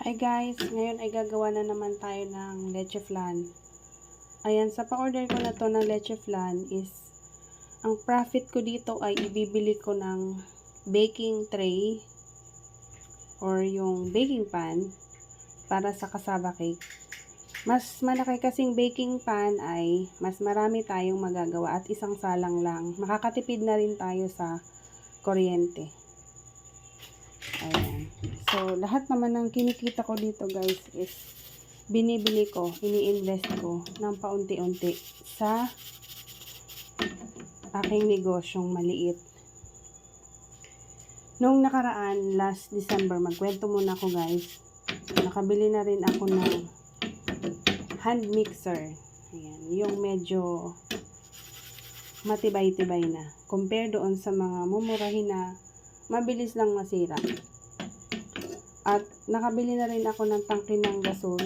Hi guys, ngayon ay gagawa na naman tayo ng leche flan. Ayan, sa pa-order ko na to ng leche flan is, ang profit ko dito ay ibibili ko ng baking tray or yung baking pan para sa kasaba cake. Mas malaki kasing baking pan ay mas marami tayong magagawa at isang salang lang. Makakatipid na rin tayo sa kuryente. Ayan. So, lahat naman ng kinikita ko dito guys is binibili ko, ini-invest ko ng paunti-unti sa aking negosyong maliit. Noong nakaraan, last December, magkwento muna ako guys. Nakabili na rin ako ng hand mixer. Ayan, yung medyo matibay-tibay na. Compare doon sa mga mumurahin na mabilis lang masira. At nakabili na rin ako ng tangke ng gasol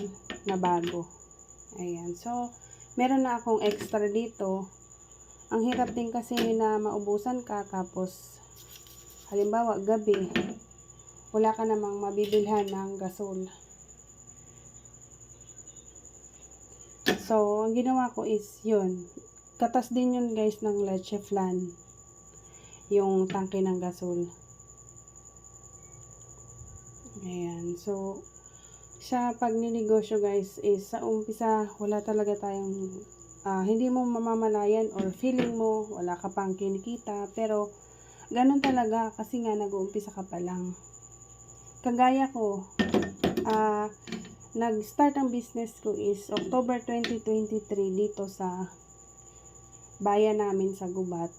na bago. Ayan. So, meron na akong extra dito. Ang hirap din kasi na maubusan ka tapos halimbawa gabi wala ka namang mabibilhan ng gasol. So, ang ginawa ko is yun. Katas din yun guys ng leche flan. Yung tangke ng gasol. Ayan. So, sa pagninegosyo guys is sa umpisa wala talaga tayong ah, hindi mo mamamalayan or feeling mo wala ka pang kinikita pero ganun talaga kasi nga nag-uumpisa ka pa lang. Kagaya ko, ah, nag-start ang business ko is October 2023 dito sa bayan namin sa Gubat.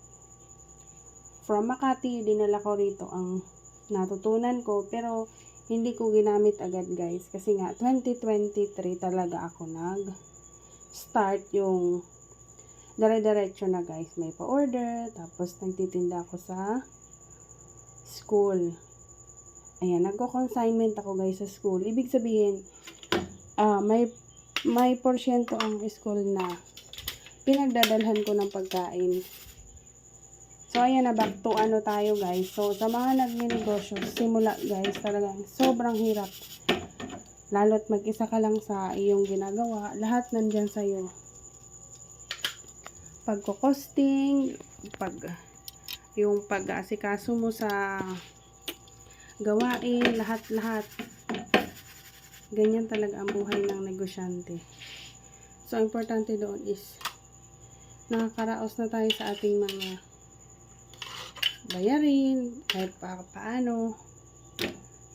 From Makati, dinala ko rito ang natutunan ko pero hindi ko ginamit agad guys. Kasi nga 2023 talaga ako nag start yung dire-diretso na guys. May pa-order tapos nagtitinda ako sa school. Ayan nagko-consignment ako guys sa school. Ibig sabihin ah may may porsyento ang school na pinagdadalhan ko ng pagkain So, ayan na, back to ano tayo guys. So, sa mga nagninegosyo, simula guys, talagang sobrang hirap. Lalo't mag-isa ka lang sa iyong ginagawa, lahat nandyan sa'yo. Pagkukosting, pag, yung pag-asikaso mo sa gawain, lahat-lahat. Ganyan talaga ang buhay ng negosyante. So, importante doon is, nakakaraos na tayo sa ating mga bayarin, kahit pa paano.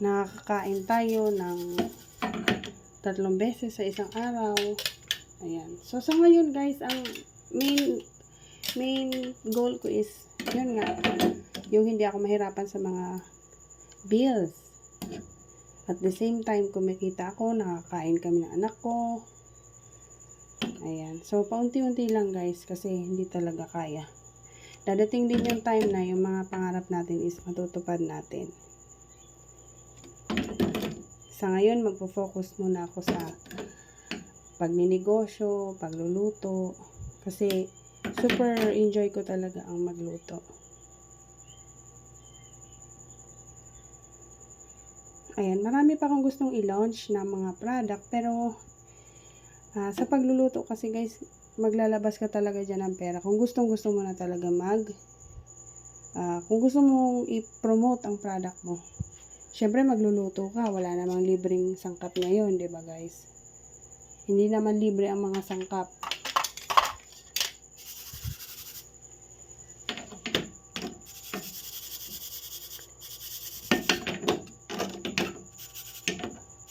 Nakakain tayo ng tatlong beses sa isang araw. Ayan. So, sa ngayon guys, ang main main goal ko is, yun nga, yung hindi ako mahirapan sa mga bills. At the same time, kumikita ako, nakakain kami ng anak ko. Ayan. So, paunti-unti lang guys, kasi hindi talaga kaya dadating din yung time na yung mga pangarap natin is matutupad natin. Sa ngayon, magpo-focus muna ako sa pagninegosyo, pagluluto, kasi super enjoy ko talaga ang magluto. Ayan, marami pa akong gustong i-launch na mga product, pero ah, sa pagluluto kasi guys, maglalabas ka talaga dyan ng pera. Kung gustong gusto mo na talaga mag, ah, kung gusto mong i-promote ang product mo, syempre magluluto ka. Wala namang libreng sangkap ngayon, di ba guys? Hindi naman libre ang mga sangkap.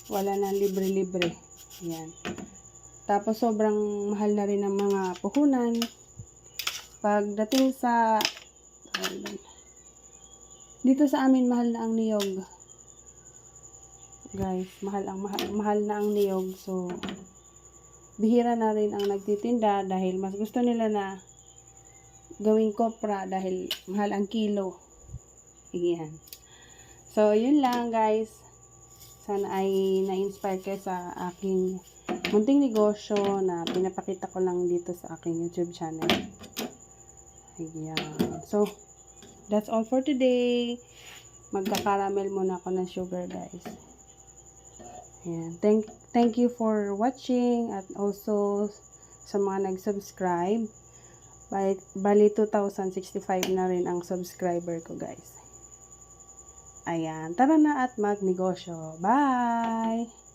Wala nang libre-libre. Yan. Tapos sobrang mahal na rin ang mga puhunan. Pagdating sa dito sa amin mahal na ang niyog. Guys, mahal ang mahal, mahal na ang niyog. So bihira na rin ang nagtitinda dahil mas gusto nila na gawing kopra dahil mahal ang kilo. Yan. So, yun lang guys. Sana ay na-inspire kayo sa aking munting negosyo na pinapakita ko lang dito sa aking YouTube channel. Ayan. So, that's all for today. Magka-caramel muna ako ng sugar, guys. Ayan. Thank, thank you for watching at also sa mga nag-subscribe. Bali 2,065 na rin ang subscriber ko guys. Ayan. Tara na at magnegosyo. Bye!